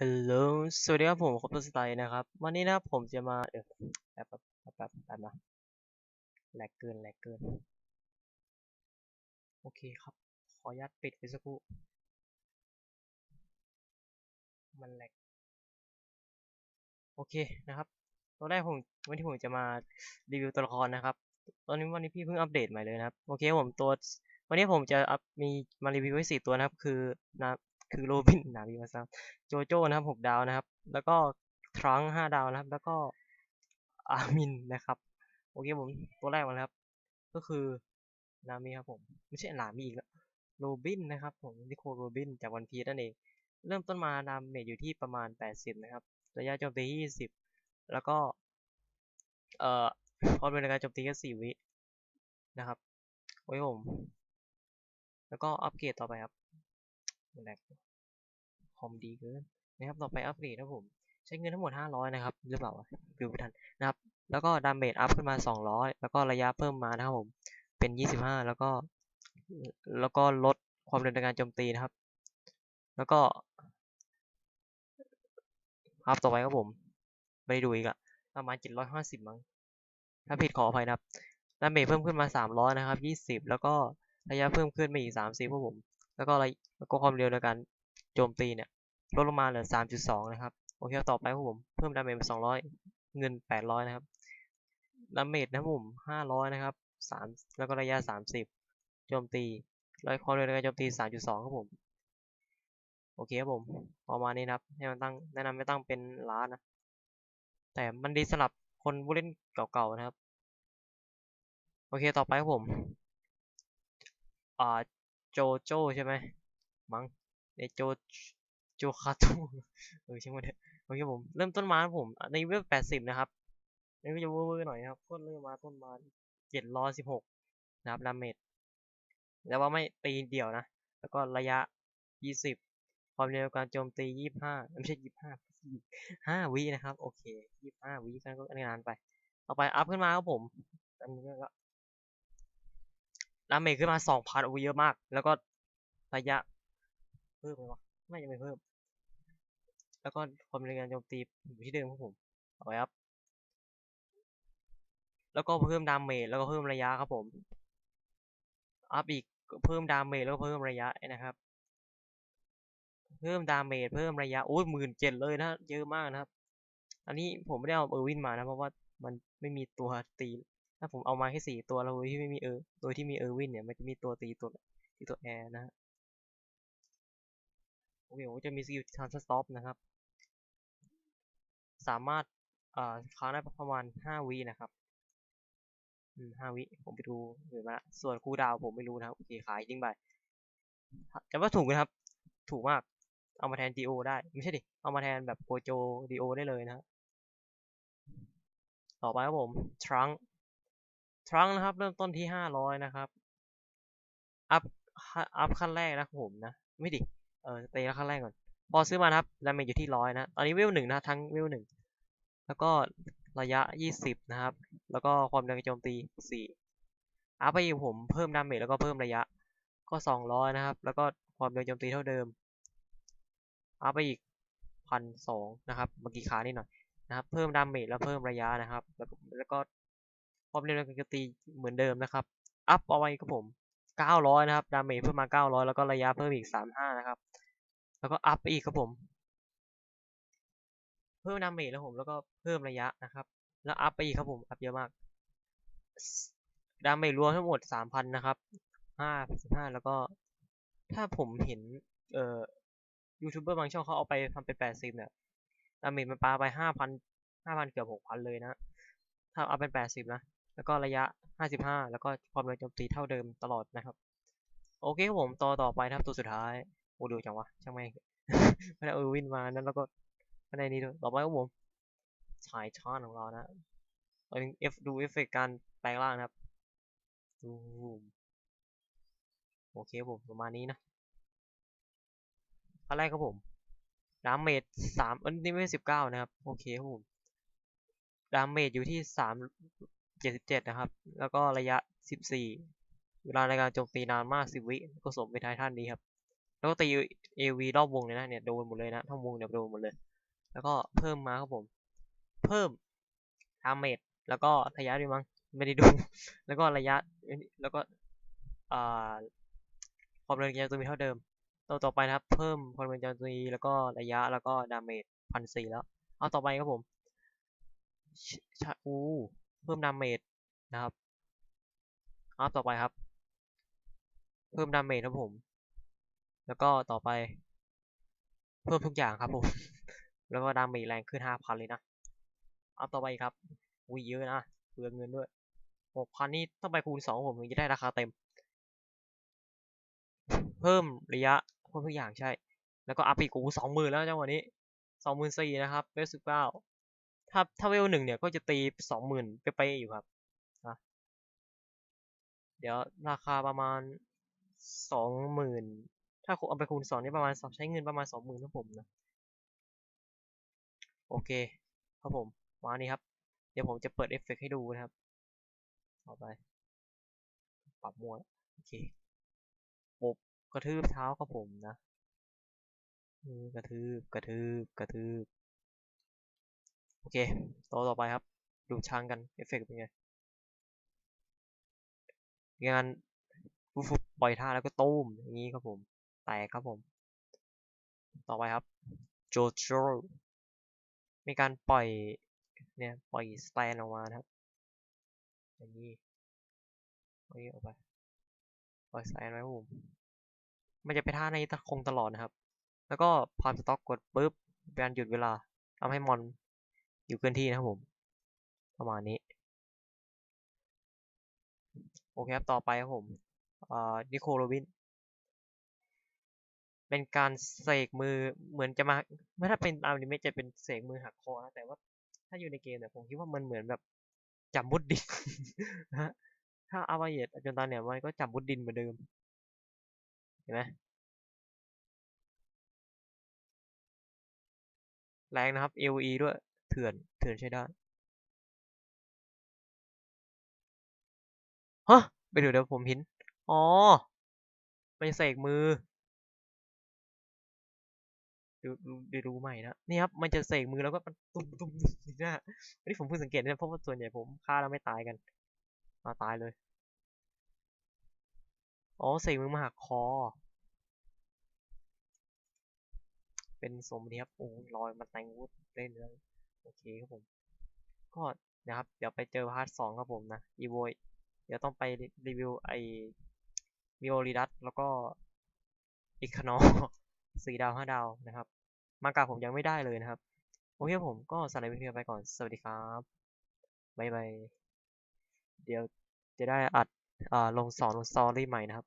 ฮัลโหล สวัสดีครับผมคอปเตอร์สไตล์นะครับ วันนี้นะครับผมจะมาเดี๋ยวแป๊บแป๊บแป๊บแป๊บบนะแหลกเกินแหลกเกิน โอเคครับ ขออนุญาตปิดไปสักครู่ มันแหลกโอเคนะครับตอนแรกผมวันที่ผมจะมารีวิวตัวละครนะครับ ตอนนี้วันนี้พี่เพิ่งอัปเดตใหม่เลยนะครับ โอเคผมตัววันนี้ผมจะอัพมีมารีวิวไว้สี่ตัวนะครับ คือนะ คือโรบินนาวีมาซังโจโจ้นะครับหกดาวนะครับ แล้วก็ทรังห้าดาวนะครับ แล้วก็อามินนะครับโอเคผมตัวแรกมาแล้วครับ ก็คือนามิครับผม ไม่ใช่นามิอีกแล้วโรบินนะครับผมนิโคลโรบินจากวันพีนั่นเอง เริ่มต้นมาดามเมจอยู่ที่ประมาณ 80 นะครับ ระยะโจมตีที่20 แล้วก็ เอ่อความเร็วในการโจมตีก็4วินะครับ โอ้ยผม แล้วก็อัปเกรดต่อไปครับ แลกคอมดีเกินนะครับต่อไปอัปเกรดนะผม ใช้เงินทั้งหมด 500 นะครับหรือเปล่าดูไม่ทันนะครับแล้วก็ดาเมจอัพขึ้นมา 200 แล้วก็ระยะเพิ่มมานะครับผมเป็น 25 แล้วก็ แล้วก็ลดความเร็วในการโจมตีนะครับ แล้วก็อัพต่อไปครับผมไม่ได้ดูอีกอะประมาณ 750 มั้ง ถ้าผิดขออภัยนะครับดาเมจเพิ่มขึ้นมา 300 นะครับ 20 แล้วก็ระยะเพิ่มขึ้นมาอีก 30ครับผม แล้วก็ระแล้วก็ความเร็วในการโจมตีเนี่ยลดลงมาเหลือ 3.2 นะครับ โอเคต่อไปครับผม เพิ่มดาเมจเป็น200 เงิน 800 นะครับ ดาเมจนะผม 500 นะครับ 3 แล้วก็ระยะ 30 โจมตีแล้วความเร็วในการโจมตี 3.2 ครับผม โอเคครับผม ประมาณนี้นะครับ ให้มันตั้ง แนะนำไม่ตั้งเป็นล้านนะ แต่มันดีสำหรับคนผู้เล่นเก่าๆนะครับ โอเค ต่อไปครับผม อ่า โจโจใช่ไหมมั้งในโจโจคาตูเออใช่างมันเถอะโอเคผมเริ่มต้นมารผมในเว็บแปดสิบนะครับนี่ก็จะเวอร์ๆหน่อยครับก็เริ่มมาต้นมาเจ็ดร้อยสิบหกนะครับดาเมจแต่ว่าไม่ตีเดี่ยวนะ แล้วก็ระยะยี่สิบความเร็วการโจมตียี่ห้าไม่ใช่ยี่ห้าห้าวินะครับ โอเคยี่ห้าวิกันก็นานไป ต่อไปอัพขึ้นมาครับผมอันนี้ก็ ดาเมจขึ้นมาสองพันโอ้เยอะมาก แล้วก็ระยะ เพิ่มไหมวะไม่ยังไม่เพิ่ม แล้วก็ความเร็วการโจมตีอยู่ที่เดิมครับผมเอาไว้ครับ แล้วก็เพิ่มดาเมจแล้วก็เพิ่มระยะครับผม อัพอีกเพิ่มดาเมจแล้วก็เพิ่มระยะนะครับ เพิ่มดาเมจเพิ่มระยะโอ้ยหมื่นเจ็ดเลยนะเยอะมากนะครับ อันนี้ผมไม่ได้เอาเออร์วินมานะเพราะว่ามันไม่มีตัวตี ถ้าผมเอามาแค่สี่ตัวแล้วโดยที่ไม่มีเออ โดยที่มีเออร์วินเนี่ยมันจะมีตัวตีตัวตีตัวแอร์นะฮะโอเคผมจะมีสกิลทานสต็อปนะครับ สามารถเอ่อค้างได้ประมาณห้าวินะครับ อืมห้าวิ ผมไปดูเหมือนมาส่วนคูดาวผมไม่รู้นะครับ โอเคขายทิ้งไปจะว่าถูกนะครับ ถูกมาก เอามาแทน DO ได้ ไม่ใช่ดิ เอามาแทนแบบโกโจ DO ได้เลยนะ ต่อไปครับผมทรัง ทรังนะครับ เริ่มต้นที่ห้าร้อยนะครับอัพอัพขั้นแรกนะผมนะ ไม่ดิเออตีขั้นแรกก่อน พอซื้อมาครับดาเมจอยู่ที่ร้อยนะ ตอนนี้เวลหนึ่งนะทั้งเวลหนึ่งแล้วก็ระยะยี่สิบนะครับ แล้วก็ความแรงโจมตีสี่อัพไปอยู่ผมเพิ่มดาเมจแล้วก็เพิ่มระยะ ก็สองร้อยนะครับ แล้วก็ความแรงโจมตีเท่าเดิมอัพไปอีกพันสองนะครับเมื่อกี้ขานิดหน่อยนะครับ เพิ่มดาเมจแล้วเพิ่มระยะนะครับ แล้วก็ ความเร็วในการตีเหมือนเดิมนะครับ อัพเอาไว้ครับผมเก้าร้อยนะครับ ดาเมจเพิ่มมาเก้าร้อยแล้วก็ระยะเพิ่มอีกสามห้านะครับ แล้วก็อัพไปอีกครับผม เพิ่มดาเมจแล้วผม แล้วก็เพิ่มระยะนะครับ แล้วอัพไปอีกครับผม อัพเยอะมาก ดาเมจรวมทั้งหมดสามพันะครับห้าสิบห้าแล้วก็ ถ้าผมเห็น เอ่อ ยูทูบเบอร์บางช่องเขาเอาไปทำเป็นแปดสิบเนี่ย ดาเมจมันปาไปห้าพันห้าพันเกือบหกพันเลยนะถ้าเอาเป็นแปดสิบนะ แล้วก็ระยะห้าสิบห้าแล้วก็ความเร็วโจมตีเท่าเดิมตลอดนะครับ โอเคครับผมต่อต่อไปนะครับตัวสุดท้ายโอ้ดูจังวะช่างแม่งไม่ได้เออวินมานั้นแล้วก็ไม่ได้นี่ด้วยต่อไปครับผมชายชาญของเรานะเราเอฟดูเอฟเฟกการแปลงร่างนะครับดูโอเคครับผมประมาณนี้นะอันแรกครับผมดาเมจสามอันนี้ไม่สิบเก้านะครับ โอเคครับผมดาเมจอยู่ที่สาม เจ็ดสิบเจ็ดนะครับ แล้วก็ระยะสิบสี่เวลาในการโจมตีนานมากสิวิก็สมเป็นไททันนี้ครับ แล้วก็ตี AV รอบวงเลยนะเนี่ยโดนหมดเลยนะทั้งวงเนี่ยโดนหมดเลย แล้วก็เพิ่มมาครับผม เพิ่มดาเมจแล้วก็ระยะด้วยมั้งไม่ได้ดู แล้วก็ระยะแล้วก็อ่าความเร็วการโจมตีเท่าเดิมตัวต่อไปนะครับ เพิ่มความเร็วการโจมตีแล้วก็ระยะแล้วก็ดาเมจพันสี่แล้ว เอาต่อไปครับผมชชาอู เพิ่มดาเมจนะครับเอาต่อไปครับ เพิ่มดาเมจครับผม แล้วก็ต่อไป เพิ่มทุกอย่างครับผม แล้วก็ดาเมจแรงขึ้นห้าพันเลยนะเอาต่อไปครับอุ้ยเยอะนะเปลืองเงินด้วยหกพันนี่ต้องไปคูณสองผมถึงจะได้ราคาเต็ม เพิ่มระยะเพิ่มทุกอย่างใช่ แล้วก็อัพอีกกูสองหมื่นแล้วจังหวะนี้สองหมื่นสี่นะครับเวลสิบเก้า ถ้าถ้าเวลหนึ่งเนี่ยก็จะตีสองหมื่นไปไปอยู่ครับนะเดี๋ยวราคาประมาณสองหมื่นถ้าเอาไปคูณสองนี่ประมาณใช้เงินประมาณสองหมื่นครับผมนะโอเคครับผมมานี้ครับ เดี๋ยวผมจะเปิดเอฟเฟกต์ให้ดูนะครับต่อไป ปรับมัวลโอเคปบกระทืบเท้าครับผมนะกระทืบกระทืบกระทืบ โอเคต่อต่อไปครับ ดูช้างกัน เอฟเฟกต์เป็นไง งานฟุบปล่อยท่าแล้วก็ตูมอย่างนี้ครับผม แตกครับผม ต่อไปครับ โจโจมีการปล่อย เนี่ย ปล่อยสแตนออกมาครับ อย่างนี้ปล่อยออกไป ปล่อยสแตนไว้ครับผม มันจะไปท่าในคงตลอดนะครับ แล้วก็พามสต็อกกดปุ๊บเป็นการหยุดเวลาทำให้มอน อยู่เคลื่อนที่นะครับผม ประมาณนี้ โอเคครับ ต่อไปครับผมนิโคลโรวิน เป็นการเสกมือเหมือนจะมาไม่ถ้าเป็นตามอนิเมะจะเป็นเสกมือหักคอนะแต่ว่าถ้าอยู่ในเกมเนี่ยผมคิดว่ามันเหมือนแบบจับมุดดินนะฮะถ้าอาวาเยตจนตอนเนี่ยมันก็จับมุดดินเหมือนเดิม เห็นไหมแรงนะครับ AOE ด้วย เถื่อน เถื่อนใช้ได้ ฮะ ไปดูเดี๋ยวผมเห็น อ๋อมันเสกมือ ดูดูดูดูใหม่นะ นี่ครับ มันจะเสกมือแล้วก็ตุ้มตุ้มนะอันนี้ผมเพิ่งสังเกตนะเพราะว่าส่วนใหญ่ผมฆ่าแล้วไม่ตายกันมาตายเลย อ๋อเสกมือมาหักคอเป็นสมนี้ครับโอ้ลอยมาแตงวุฒเล่นเลย โอเคครับผม ก็นะครับ เดี๋ยวไปเจอพาร์ทสองครับผมนะอีโวเดี๋ยวต้องไปรีวิวไอมิโอริดัสแล้วก็อีกคานอสี่ดาวห้าดาวนะครับ มากาผมยังไม่ได้เลยนะครับ โอเคผมก็สไลด์วิดีโอไปก่อน สวัสดีครับบ๊ายบาย เดี๋ยวจะได้อัดอ่าลงสอนลงสตอรี่ใหม่นะครับ